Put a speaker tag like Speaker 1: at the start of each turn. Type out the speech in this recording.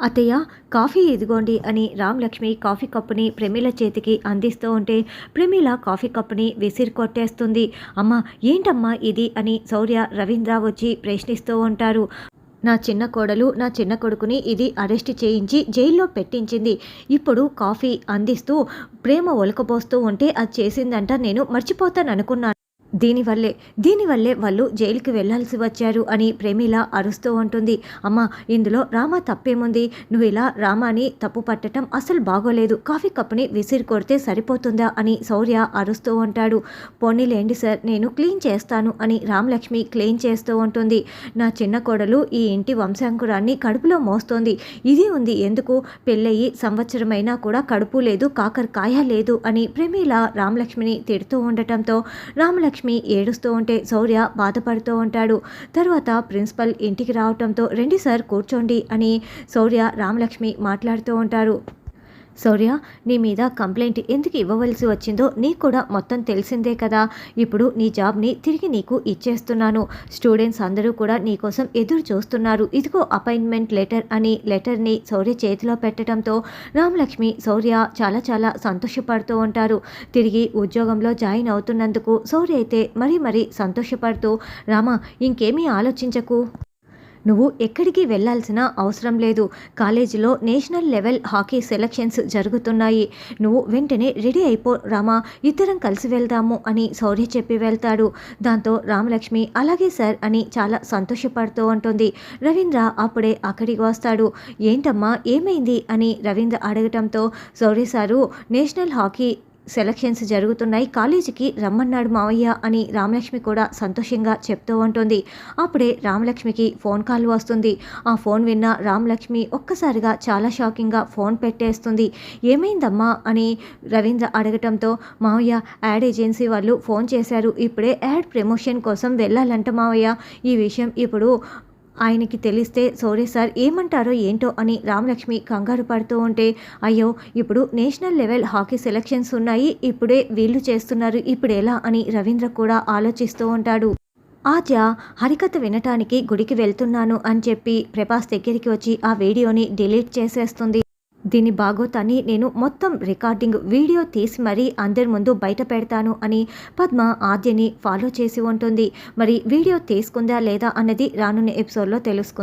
Speaker 1: అత్తయ్య కాఫీ ఇదిగోండి అని రామలక్ష్మి కాఫీ కప్పుని ప్రమీల చేతికి అందిస్తూ ఉంటే ప్రమీల కాఫీ కప్పుని విసిరి కొట్టేస్తుంది. అమ్మ ఏంటమ్మా ఇది అని శౌర్య రవీంద్ర వచ్చి ప్రశ్నిస్తూ ఉంటారు. నా చిన్న కోడలు నా చిన్న కొడుకుని ఇది అరెస్ట్ చేయించి జైల్లో పెట్టించింది. ఇప్పుడు కాఫీ అందిస్తూ ప్రేమ ఒలకపోస్తూ ఉంటే అది చేసిందంట నేను మర్చిపోతాను అనుకున్నాను దీనివల్లే దీనివల్లే వాళ్ళు జైలుకి వెళ్ళాల్సి వచ్చారు అని ప్రేమిల అరుస్తూ ఉంటుంది. అమ్మ ఇందులో రామ తప్పేముంది? నువ్వు ఇలా రామాని తప్పు పట్టడం అసలు బాగోలేదు. కాఫీ కప్పుని విసిరి కొడితే సరిపోతుందా అని శౌర్య అరుస్తూ ఉంటాడు. పోనీలేండి సార్ నేను క్లీన్ చేస్తాను అని రామలక్ష్మి క్లీన్ చేస్తూ ఉంటుంది. నా చిన్న కోడలు ఈ ఇంటి వంశాంకురాన్ని కడుపులో మోస్తోంది. ఇది ఉంది ఎందుకు? పెళ్ళయి సంవత్సరమైనా కూడా కడుపు లేదు కాకరకాయ లేదు అని ప్రేమిల రామలక్ష్మిని తిడుతూ ఉండటంతో రామలక్ష్మి లక్ష్మి ఏడుస్తూ ఉంటే శౌర్య బాధపడుతూ ఉంటాడు. తర్వాత ప్రిన్సిపల్ ఇంటికి రావటంతో రండి సార్ కూర్చోండి అని శౌర్య రామలక్ష్మి మాట్లాడుతూ ఉంటారు. శౌర్య నీ మీద కంప్లైంట్ ఎందుకు ఇవ్వవలసి వచ్చిందో నీకు కూడా మొత్తం తెలిసిందే కదా. ఇప్పుడు నీ జాబ్ని తిరిగి నీకు ఇచ్చేస్తున్నాను. స్టూడెంట్స్ అందరూ కూడా నీకోసం ఎదురు చూస్తున్నారు. ఇదిగో అపాయింట్మెంట్ లెటర్ అని లెటర్ని శౌర్య చేతిలో పెట్టడంతో రామలక్ష్మి శౌర్య చాలా చాలా సంతోషపడుతూ ఉంటారు. తిరిగి ఉద్యోగంలో జాయిన్ అవుతున్నందుకు శౌర్య అయితే మరీ మరీ సంతోషపడుతూ రామ ఇంకేమీ ఆలోచించకు. నువ్వు ఎక్కడికి వెళ్ళాల్సిన అవసరం లేదు. కాలేజీలో నేషనల్ లెవెల్ హాకీ సెలక్షన్స్ జరుగుతున్నాయి. నువ్వు వెంటనే రెడీ అయిపో రామా. ఇద్దరం కలిసి వెళ్దాము అని సౌర్య చెప్పి వెళ్తాడు. దాంతో రామలక్ష్మి అలాగే సార్ అని చాలా సంతోషపడుతూ ఉంటుంది. రవీంద్ర అప్పుడే అక్కడికి వస్తాడు. ఏంటమ్మా ఏమైంది అని Ravindra అడగటంతో Sourya sir national hockey selections జరుగుతున్నాయి. కాలేజీకి రమ్మన్నాడు మావయ్య అని రామలక్ష్మి కూడా సంతోషంగా చెప్తూ ఉంటుంది. అప్పుడే రామలక్ష్మికి ఫోన్ కాల్ వస్తుంది. ఆ ఫోన్ విన్న రామలక్ష్మి ఒక్కసారిగా చాలా షాకింగ్గా ఫోన్ పెట్టేస్తుంది. ఏమైందమ్మా అని రవీంద్ర అడగటంతో మావయ్య యాడ్ ఏజెన్సీ వాళ్ళు ఫోన్ చేశారు. ఇప్పుడే యాడ్ ప్రమోషన్ కోసం వెళ్ళాలంట మావయ్య. ఈ విషయం ఇప్పుడు ఆయనకి తెలిస్తే సోరే సార్ ఏమంటారో ఏంటో అని రామలక్ష్మి కంగారు పడుతూ ఉంటే అయ్యో ఇప్పుడు నేషనల్ లెవెల్ హాకీ సెలక్షన్స్ ఉన్నాయి ఇప్పుడే వీళ్ళు చేస్తున్నారు ఇప్పుడు ఎలా? అని రవీంద్ర కూడా ఆలోచిస్తూ ఉంటాడు. ఆద్య హరికథ వినటానికి గుడికి వెళ్తున్నాను అని చెప్పి ప్రభాస్ దగ్గరికి వచ్చి ఆ వీడియోని డిలీట్ చేసేస్తుంది. దీని బాగోతాన్ని నేను మొత్తం రికార్డింగ్ వీడియో తీసి మరీ అందరి ముందు బయట పెడతాను అని పద్మ ఆద్యని ఫాలో చేసి ఉంటుంది. మరి వీడియో తీసుకుందా లేదా అన్నది రానున్న ఎపిసోడ్లో తెలుసుకుంది.